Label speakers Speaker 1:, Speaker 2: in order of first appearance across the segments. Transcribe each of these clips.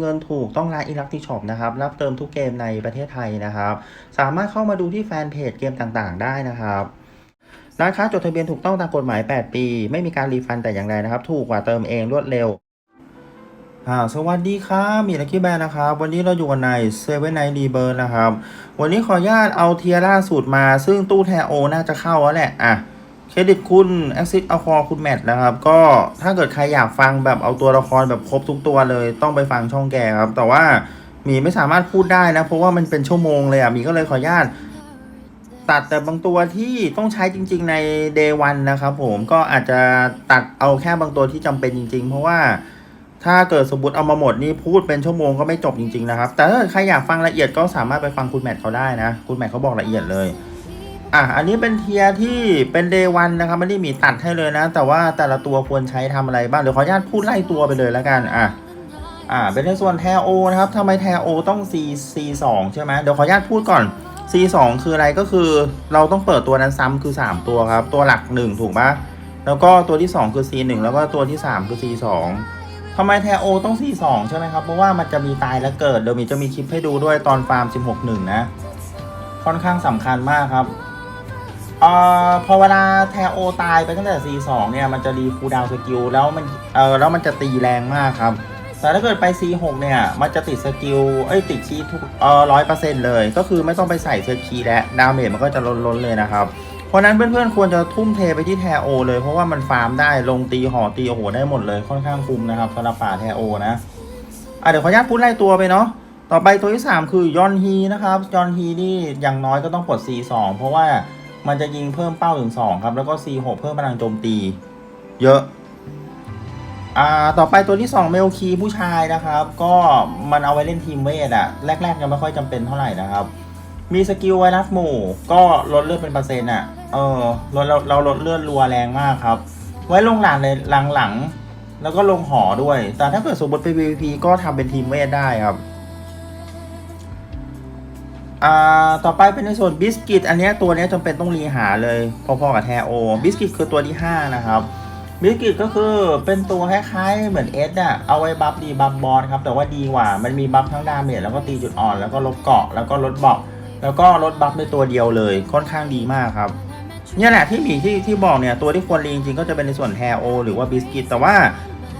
Speaker 1: เงินถูกต้องร้านอิลักติช็อปนะครับ รับเติมทุกเกมในประเทศไทยนะครับ สามารถเข้ามาดูที่แฟนเพจเกมต่างๆ ได้นะครับร้านค้าจดทะเบียนถูกต้องตามกฎหมาย 8 ปี ไม่มีการรีฟันแต่อย่างใดนะครับ ถูกกว่าเติมเองรวดเร็วสวัสดีครับมีลักกี้แบนนะครับ วันนี้เราอยู่กันในเซเว่นไนท์รีเบิร์นะครับ วันนี้ขออนุญาตเอาเทียร่าสูตรมา ซึ่งตู้แทโอน่าจะเข้าแล้วแหละ อะ เครดิตคุณแอซิดเอาคอคุณแมทนะครับ ก็ถ้าเกิดใครอยากฟังแบบเอาตัวละครแบบครบทุกตัวเลย ต้องไปฟังช่องแกครับ แต่ว่ามีไม่สามารถพูดได้นะ เพราะว่ามันเป็นชั่วโมงเลยอะมีก็เลยขออนุญาตตัดแต่บางตัวที่ต้องใช้จริง ๆใน day one นะครับผมก็อาจจะตัดเอาแค่บางตัวที่จำเป็นจริง ๆ เพราะว่าถ้าเกิดสมมติเอามาหมดนี่พูดเป็นชั่วโมงก็ไม่จบจริงๆนะครับ แต่ถ้าเกิดใครอยากฟังละเอียดก็สามารถไปฟังคุณแมทเขาได้นะ คุณแมทเขาบอกละเอียดเลย อะอันนี้เป็นเทียที่เป็น day one นะครับไม่ได้มีตัดให้เลยนะ แต่ว่าแต่ละตัวควรใช้ทำอะไรบ้างเดี๋ยวขออนุญาตพูดไล่ตัวไปเลยแล้วกันอะอ่าเป็นในส่วนแทโอนะครับทำไมแทโอต้อง C C 2 ใช่ไหมเดี๋ยวขออนุญาตพูดก่อน C 2 คืออะไรก็คือเราต้องเปิดตัวนั้นซ้ำคือ 3 ตัวครับ ตัวหลัก 1 ถูกปะแล้วก็ตัวที่ 2 คือ C 1 แล้วก็ตัวที่ 3 คือ C 2 ทำไมแทโอต้อง C 2 ใช่ไหมครับ เพราะว่ามันจะมีตายและเกิดเดี๋ยวมีจะมีคลิปให้ดูด้วยตอนฟาร์ม 16 1 นะ ค่อนข้างสำคัญมากครับ เอ่อพอเวลาแทโอตายไปตั้งแต่ C2 เนี่ยมันจะรีคูลดาวน์สกิลแล้วมันเออแล้วมันจะตีแรงมากครับ แต่ถ้าเกิดไป C6 เนี่ยมันจะติดสกิลเอ้ยติดคีทุกเอ่อร้อยเปอร์เซ็นต์เลย ก็คือไม่ต้องไปใส่เซตคีและดาเมจมันก็จะล้นๆเลยนะครับ เพราะนั้นเพื่อนๆควรจะทุ่มเทไปที่แทโอเลยเพราะว่ามันฟาร์มได้ลงตีหอตีโอโหได้หมดเลยค่อนข้างคุ้มนะครับสำหรับป่าแทโอนะอะเดี๋ยวขออนุญาตพูดไล่ตัวไปเนาะต่อไปตัวที่ 3 คือยอนฮีนะครับยอนฮีนี่อย่างน้อยก็ต้องปลด C2 เพราะว่า มันจะยิงเพิ่มเป้าถึง2ครับ แล้วก็ C6 เพิ่มพลังโจมตี เยอะ อ่า ต่อไปตัวที่2เมลคีผู้ชายนะครับ ก็มันเอาไว้เล่นทีมเวทอะแรกๆยังไม่ค่อยจำเป็นเท่าไหร่นะครับ มีสกิลไวรัสหมู่ ก็ลดเลือดเป็นเปอร์เซ็นต์อะเออลดเราเราลดเลือดรัวแรงมากครับ ไว้ลงหลังในหลังๆแล้วก็ลงหอด้วย แต่ถ้าเกิดสมมติไป PVP ก็ทำเป็นทีมเวทได้ครับ อ่าต่อไปเป็นในส่วนบิสกิตอันนี้ตัวนี้จำเป็นต้องรีหาเลยพอๆกับแทโอบิสกิตคือตัวที่ 5 นะครับบิสกิตก็คือเป็นตัวคล้ายๆเหมือนเอสอะเอาไว้บัฟดีบัฟบอสครับ แต่ว่าดีกว่า มันมีบัฟทั้งดาเมจแล้วก็ตีจุดอ่อน แล้วก็ลดเกาะแล้วก็ลดเบาะแล้วก็ลดบัฟในตัวเดียวเลย ค่อนข้างดีมากครับเนี่ยแหละที่หมีที่ที่บอกเนี่ยตัวที่ควรรีจริงๆก็จะเป็นในส่วนแทโอหรือว่าบิสกิตแต่ว่า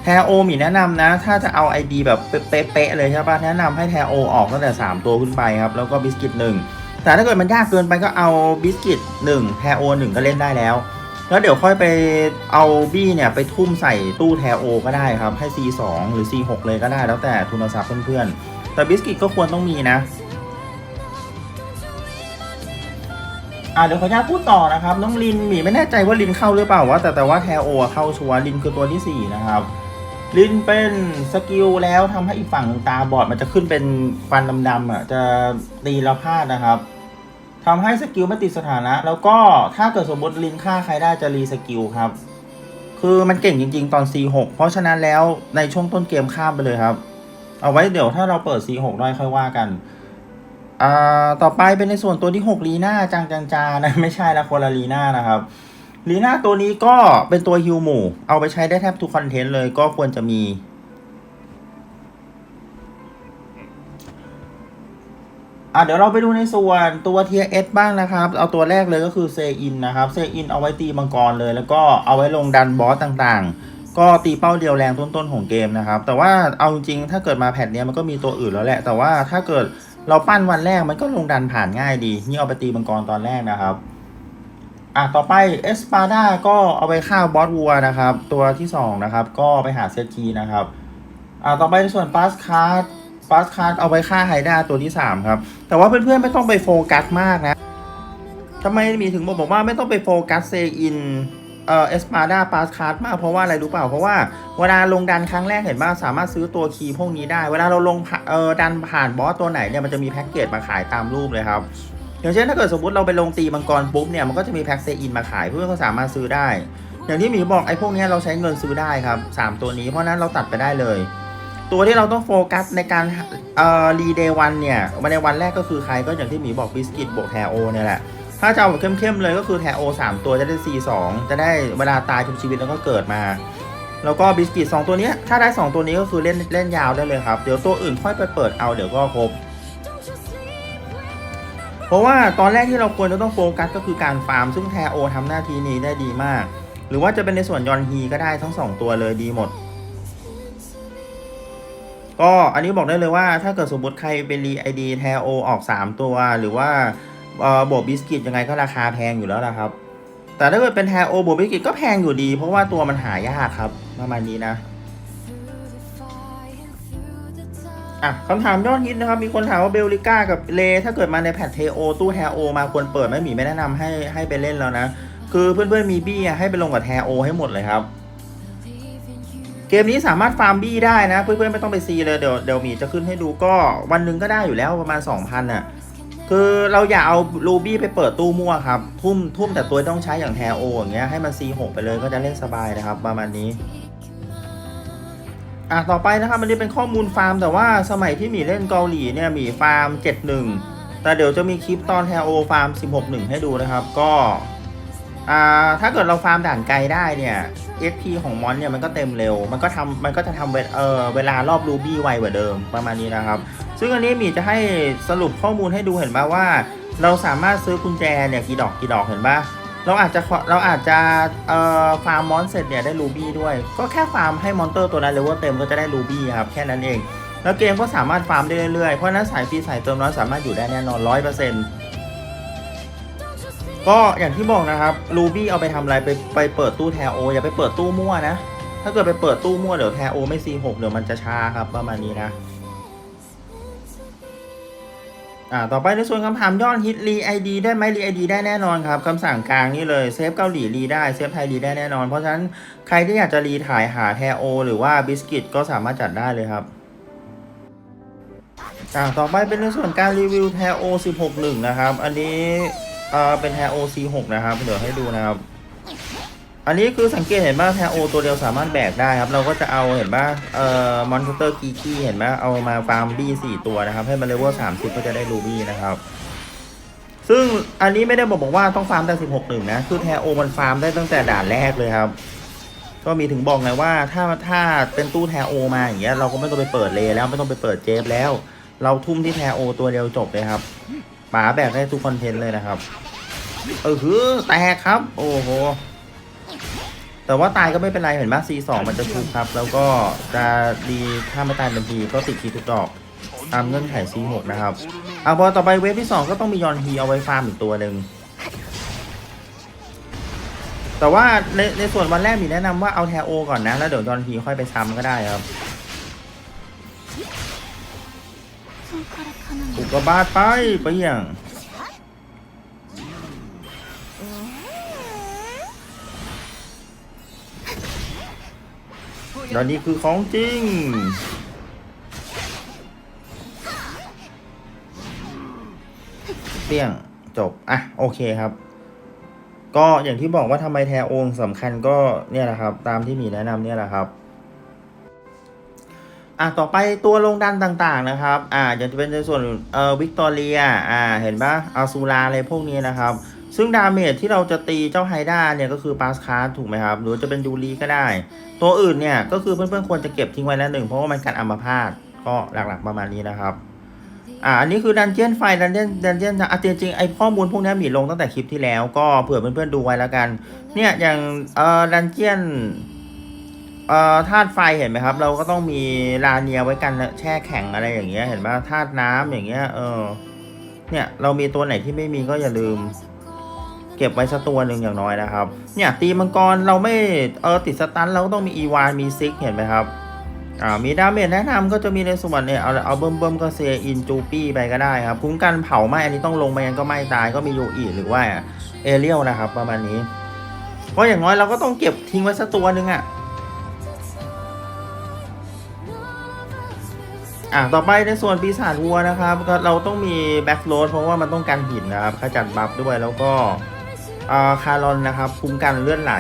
Speaker 1: แทโอหมีแนะนำนะ ถ้าจะเอา ID แบบเป๊ะๆเลยใช่ปะแนะนำให้แทโอออกตั้งแต่ 3 ตัวขึ้นไปครับ แล้วก็บิสกิตหนึ่งแต่ถ้าเกิดมันยากเกินไปก็เอาบิสกิต1แทโอ1ก็เล่นได้แล้ว แล้วเดี๋ยวค่อยไปเอาบี้เนี่ยไปทุ่มใส่ตู้แทโอก็ได้ครับ ให้ C2 หรือ C6 เลยก็ได้ แล้วแต่ทุนทรัพย์เพื่อนๆ แต่บิสกิตก็ควรต้องมีนะอ่าเดี๋ยวขออนุญาตพูดต่อนะครับ น้องลินหมีไม่แน่ใจว่าลินเข้าหรือเปล่าว่าแต่แต่ว่าแทโอเข้าชัวร์ลินคือตัวที่ 4 นะครับ ลิ้นเป็นสกิลแล้วทำให้อีกฝั่งตาบอดมันจะขึ้นเป็นฟันดำๆอะจะตีแล้วพลาดนะครับทำให้สกิลไม่ติดสถานะ แล้วก็ถ้าเกิดสมมติลิ้นฆ่าใครได้จะรีสกิลครับ คือมันเก่งจริง ๆ ตอน C6 เพราะฉะนั้นแล้วในช่วงต้นเกมข้ามไปเลยครับ เอาไว้เดี๋ยวถ้าเราเปิด C6 ได้ค่อยว่ากันอ่าต่อไปเป็นในส่วนตัวที่ 6 ลีน่าจังจังจานะไม่ใช่ละคนละลีน่านะครับ ลีน่าตัวนี้ก็เป็นตัวฮิวหมู่ เอาไปใช้ได้แทบทุกคอนเทนต์เลยก็ควรจะมี อะเดี๋ยวเราไปดูในส่วนตัวเทียเอสบ้างนะครับ เอาตัวแรกเลยก็คือเซอินนะครับเซอินเอาไว้ตีมังกรเลย แล้วก็เอาไว้ลงดันบอสต่างๆ ก็ตีเป้าเดียวแรงต้นๆของเกมนะครับ แต่ว่าเอาจริงๆถ้าเกิดมาแพทเนี้ยมันก็มีตัวอื่นแล้วแหละ แต่ว่าถ้าเกิดเราปั้นวันแรกมันก็ลงดันผ่านง่ายดี นี่เอาไปตีมังกรตอนแรกนะครับ อะต่อไปเอสปาดาก็เอาไปฆ่าบอสวัวนะครับ ตัวที่2นะครับ ก็ไปหาเซตคีนะครับอ่าต่อไปในส่วนปาสคาร์ดปาสคาร์ดเอาไปฆ่าไฮด้าตัวที่ 3 ครับ แต่ว่าเพื่อนๆไม่ต้องไปโฟกัสมากนะทำไมมีถึงบอกบอกว่าไม่ต้องไปโฟกัสเซอินเอ่อเอสปาดาปาสคาร์ดมากเพราะว่าอะไรรู้เปล่า เพราะว่าเวลาลงดันครั้งแรกเห็นว่าสามารถซื้อตัวคีย์พวกนี้ได้ เวลาเราลงเอ่อดันผ่านบอสตัวไหนเนี่ยมันจะมีแพ็กเกจมาขายตามรูปเลยครับ อย่างเช่นถ้าเกิดสมมติเราไปลงตีมังกรปุ๊บเนี่ยมันก็จะมีแพ็กเซอินมาขายเพื่อนก็สามารถซื้อได้ อย่างที่หมีบอกไอ้พวกนี้เราใช้เงินซื้อได้ครับสามตัวนี้เพราะนั้นเราตัดไปได้เลย ตัวที่เราต้องโฟกัสในการเอ่อรีเดย์วันเนี่ยวันในวันแรกก็คือใครก็อย่างที่หมีบอกบิสกิตบวกแทโอเนี่ยแหละถ้าจะเอาแบบเข้มๆเลยก็คือแทโอสามตัวจะได้ C2 จะได้เวลาตายชุบชีวิตแล้วก็เกิดมา แล้วก็บิสกิตสองตัวนี้ถ้าได้สองตัวนี้ก็คือเล่นเล่นยาวได้เลยครับ เดี๋ยวตัวอื่นค่อยไปเปิดเอาเดี๋ยวก็ครบ เพราะว่าตอนแรกที่เราควรจะต้องโฟกัสก็คือการฟาร์ม ซึ่งแทโอทำหน้าที่นี้ได้ดีมาก หรือว่าจะเป็นในส่วนยอนฮีก็ได้ทั้งสองตัวเลยดีหมด ก็อันนี้บอกได้เลยว่าถ้าเกิดสมมติใครเป็นรีไอดีแทโอออก 3 ตัว หรือว่าเอ่อบวบิสกิตยังไงก็ราคาแพงอยู่แล้วนะครับ แต่ถ้าเกิดเป็นแทโอบวบิสกิตก็แพงอยู่ดี เพราะว่าตัวมันหายากครับประมาณนี้นะ อะคำถามยอดฮิตนะครับ มีคนถามว่าเบลลิก้ากับเล ถ้าเกิดมาในแพทเทโอตู้แทโอมาควรเปิดไหม่หมีไม่แนะนำให้ให้ไปเล่นแล้วนะ คือเพื่อนๆมีบี้อะให้ไปลงกับแทโอให้หมดเลยครับ เกมนี้สามารถฟาร์มบี้ได้นะ เพื่อนๆไม่ต้องไปซีเลยเดี๋ยวเดี๋ยวหมีจะขึ้นให้ดูก็วันหนึ่งก็ได้อยู่แล้วประมาณ 2,000น่ะคือเราอย่าเอารูบี้ไปเปิดตู้มั่วครับทุ่มทุ่มแต่ตัวต้องใช้อย่างแทโออย่างเงี้ยให้มัน C6 ไปเลยก็จะเล่นสบายนะครับประมาณนี้ อะต่อไปนะครับมันจะเป็นข้อมูลฟาร์ม แต่ว่าสมัยที่หมีเล่นเกาหลีเนี่ยหมีฟาร์ม 71 แต่เดี๋ยวจะมีคลิปตอนแทโอฟาร์ม 16.1 ให้ดูนะครับ ก็อ่าถ้าเกิดเราฟาร์มด่านไกลได้เนี่ย XP ของมอนเนี่ยมันก็เต็มเร็ว มันก็ทำมันก็จะทำเวเออเวลารอบรูบี้ไวกว่าเดิมประมาณนี้นะครับ ซึ่งอันนี้หมีจะให้สรุปข้อมูลให้ดูเห็นป่าว่า เราสามารถซื้อกุญแจเนี่ยกี่ดอกกี่ดอกเห็นป่ะ เราอาจจะเราอาจจะเอ่อฟาร์มมอนเสร็จเนี่ยได้รูบี้ด้วย ก็แค่ฟาร์มให้มอนเตอร์ตัวนั้นเลเวลเต็มก็จะได้รูบี้ครับแค่นั้นเอง แล้วเกมก็สามารถฟาร์มได้เรื่อยๆ เพราะนั้นสายฟรีสายเติมน้อยสามารถอยู่ได้แน่นอนร้อยเปอร์เซ็นต์ก็อย่างที่บอกนะครับรูบี้เอาไปทำอะไรไปไปเปิดตู้แทโออย่าไปเปิดตู้มั่วนะ ถ้าเกิดไปเปิดตู้มั่วเดี๋ยวแทโอไม่ C6 เดี๋ยวมันจะช้าครับประมาณนี้นะ อ่าต่อไปในส่วนคำถามยอดฮิตรีไอดีได้ไหมรีไอดีได้แน่นอนครับคำสั่งกลางนี่เลยเซฟเกาหลีรีได้เซฟไทยรีได้แน่นอน เพราะฉะนั้นใครที่อยากจะรีถ่ายหาแทโอ หรือว่าบิสกิตก็สามารถจัดได้เลยครับอ่าต่อไปเป็นในส่วนการรีวิวแทโอ16.1 นะครับ อันนี้เอ่อเป็นแทโอ C6 นะครับ เดี๋ยวให้ดูนะครับ อันนี้คือสังเกตเห็นว่าแทโอตัวเดียวสามารถแบกได้ครับ เราก็จะเอาเห็นว่าเอ่อมอนสเตอร์กีกี้เห็นไหมเอามาฟาร์มบี้สี่ตัวนะครับ ให้มันเลเวลสามสิบก็จะได้รูบี้นะครับ ซึ่งอันนี้ไม่ได้บอกบอกว่าต้องฟาร์มแต่สิบหกหนึ่งนะคือแทโอมันฟาร์มได้ตั้งแต่ด่านแรกเลยครับ ก็มีถึงบอกไงว่าถ้าถ้าเป็นตู้แทโอมาอย่างเงี้ยเราก็ไม่ต้องไปเปิดเลแล้วไม่ต้องไปเปิดเจฟแล้ว เราทุ่มที่แทโอตัวเดียวจบเลยครับป๋าแบกได้ทุกคอนเทนต์เลยนะครับ เออคือแตกครับ โอ้โห แต่ว่าตายก็ไม่เป็นไรเห็นไหม C2 มันจะชุบครับ แล้วก็จะดีถ้าไม่ตายเป็นทีก็ติดคีทุกดอกตามเงื่อนไข C6 นะครับเอาพอต่อไปเวฟที่ 2 ก็ต้องมียอนฮีเอาไว้ฟาร์มอีกตัวหนึ่งแต่ว่าในในส่วนวันแรกมีแนะนำว่าเอาแทโอก่อนนะ แล้วเดี๋ยวยอนฮีค่อยไปซ้ำก็ได้ครับอุกกาบาตไปไปอย่าง ตอนนี้คือของจริง เปี้ยงจบ อะ โอเคครับ ก็อย่างที่บอกว่าทำไมแทโองสำคัญก็เนี่ยแหละครับ ตามที่มีแนะนำเนี่ยแหละครับอะต่อไปตัวลงดันต่างๆนะครับ อ่าจะเป็นในส่วนเอ่อวิกตอเรีย อ่า เห็นปะอาซูราอะไรพวกนี้นะครับ ซึ่งดาเมจที่เราจะตีเจ้าไฮด้าเนี่ยก็คือปาสคาร์ถูกไหมครับ หรือจะเป็นยูรีก็ได้ ตัวอื่นเนี่ยก็คือเพื่อนๆควรจะเก็บทิ้งไว้แล้วหนึ่งเพราะว่ามันกันอัมพาตก็หลักๆประมาณนี้นะครับอ่าอันนี้คือดันเจียนไฟดันเจียนดันเจียนอะจริงๆไอข้อมูลพวกนี้มีลงตั้งแต่คลิปที่แล้วก็เผื่อเพื่อนๆดูไว้แล้วกัน เนี่ยอย่างเอ่อดันเจียนเอ่อธาตุไฟเห็นไหมครับ เราก็ต้องมีลาเนียไว้กันแช่แข็งอะไรอย่างเงี้ยเห็นไหมธาตุน้ำอย่างเงี้ยเออเนี่ยเรามีตัวไหนที่ไม่มีก็อย่าลืม เก็บไว้สักตัวหนึ่งอย่างน้อยนะครับ เนี่ยตีมังกรเราไม่เออติดสตันเราก็ต้องมีอีวานมีซิกเห็นไหมครับอ่ามีดาเมจแนะนำก็จะมีในส่วนเนี่ยเอาเอาเบิ่มเบิ่มก็เซอินจูปี้ไปก็ได้ครับคุ้มกันเผาไหม้อันนี้ต้องลงไปยังก็ไม่ตายก็มียูอีหรือว่าเอเรียลนะครับประมาณนี้เพราะอย่างน้อยเราก็ต้องเก็บทิ้งไว้สักตัวหนึ่งอะอะต่อไปในส่วนปีศาจวัวนะครับ เราต้องมีแบ็กโรดเพราะว่ามันต้องกันหินนะครับขจัดบัฟด้วยแล้วก็ คารอนนะครับคุ้มกันเลื่อนไหล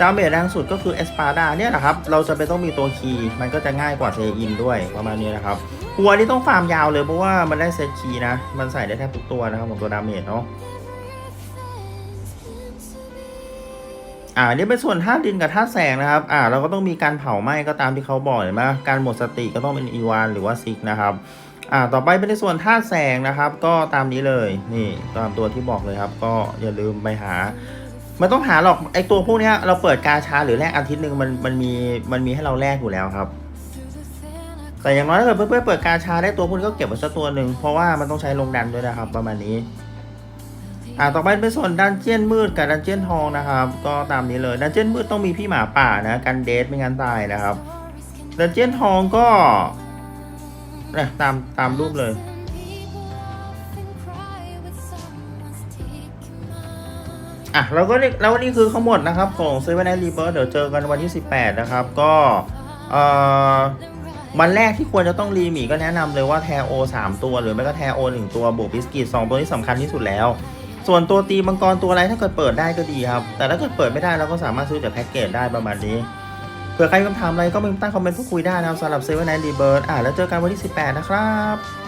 Speaker 1: ดาเมจแรงสุดก็คือเอสปาดาเนี่ยแหละครับ เราจะไปต้องมีตัวคีย์มันก็จะง่ายกว่าเซอินด้วยประมาณนี้นะครับ หัวนี่ต้องฟาร์มยาวเลยเพราะว่ามันได้เซตคีย์นะ มันใส่ได้แทบทุกตัวนะครับของตัวดาเมจเนาะอ่าอันนี่เป็นส่วนธาตุดินกับธาตุแสงนะครับ อ่า เราก็ต้องมีการเผาไหม้ก็ตามที่เขาบอกเห็นไหมการหมดสติก็ต้องเป็นอีวานหรือว่าซิกนะครับ อ่าต่อไปเป็นในส่วนธาตุแสงนะครับ ก็ตามนี้เลยนี่ตามตัวที่บอกเลยครับ ก็อย่าลืมไปหามันต้องหาหรอกไอตัวพวกนี้เราเปิดกาชาหรือแลกอาทิตย์หนึ่งมันมันมีมันมีให้เราแลกอยู่แล้วครับ แต่อย่างน้อยถ้าเกิดเพื่อนๆเปิดกาชาได้ตัวพวกนี้ก็เก็บไว้สักตัวหนึ่งเพราะว่ามันต้องใช้ลงดันด้วยนะครับ ประมาณนี้อ่าต่อไปเป็นส่วนดันเจียนมืดกับดันเจียนทองนะครับ ก็ตามนี้เลยดันเจียนมืดต้องมีพี่หมาป่านะกันเดทไม่งั้นตายนะครับดันเจียนทองก็ นี่ยตามตามรูปเลย อะเราก็แล้ววันนี้คือทั้งหมดนะครับ ของเซเว่นไนรีเบิร์เดี๋ยวเจอกันวันที่ 18 นะครับ ก็เอ่อวันแรกที่ควรจะต้องรีมีก็แนะนำเลยว่าแทโอ3ตัว หรือไม่ก็แทโอ1ตัวบวกบิสกิต2ตัวที่สำคัญที่สุดแล้ว ส่วนตัวตีมังกรตัวอะไรถ้าเกิดเปิดได้ก็ดีครับ แต่ถ้าเกิดเปิดไม่ได้เราก็สามารถซื้อจากแพ็กเกจได้ประมาณนี้ เผื่อใครมีคำถามอะไรก็มาตั้งคอมเมนต์พูดคุยได้นะครับสำหรับเซเว่นไนรีเบิร์อะแล้วเจอกันวันที่ 18 นะครับ